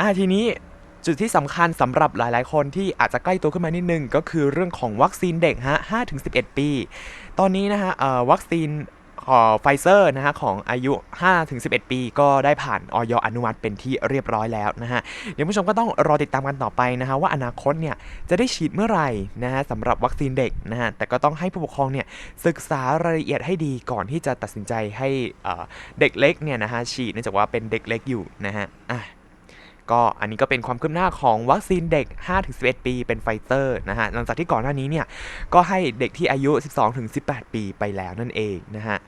อ่าทีนี้จุดที่สำคัญสำหรับหลาย ๆ คนที่อาจจะใกล้ตัวขึ้นมานิดนึง ก็คือเรื่องของวัคซีนเด็กฮะ5-11 ปี ตอนนี้นะฮะวัคซีนของไฟเซอร์นะฮะของอายุ 5-11 ปี ก็ได้ผ่านออยอนุมัติเป็นที่เรียบร้อยแล้วนะฮะ เดี๋ยวผู้ชมก็ต้องรอติดตามกันต่อไปนะฮะว่าอนาคตเนี่ยจะได้ฉีดเมื่อไหร่นะฮะสำหรับวัคซีนเด็กนะฮะ แต่ก็ต้องให้ผู้ปกครองเนี่ยศึกษารายละเอียดให้ดีก่อนที่จะตัดสินใจให้เด็กเล็กเนี่ยนะฮะฉีดเนื่องจากว่าเป็นเด็กเล็กอยู่นะฮะอะ ก็อันนี้ก็เป็นความคืบหน้าของวัคซีนเด็ก 5-11 ปีเป็นไฟเซอร์นะฮะหลังจากที่ก่อนหน้านี้เนี่ยก็ให้เด็กที่อายุ 12-18 ปีไปแล้วนั่นเองนะฮะ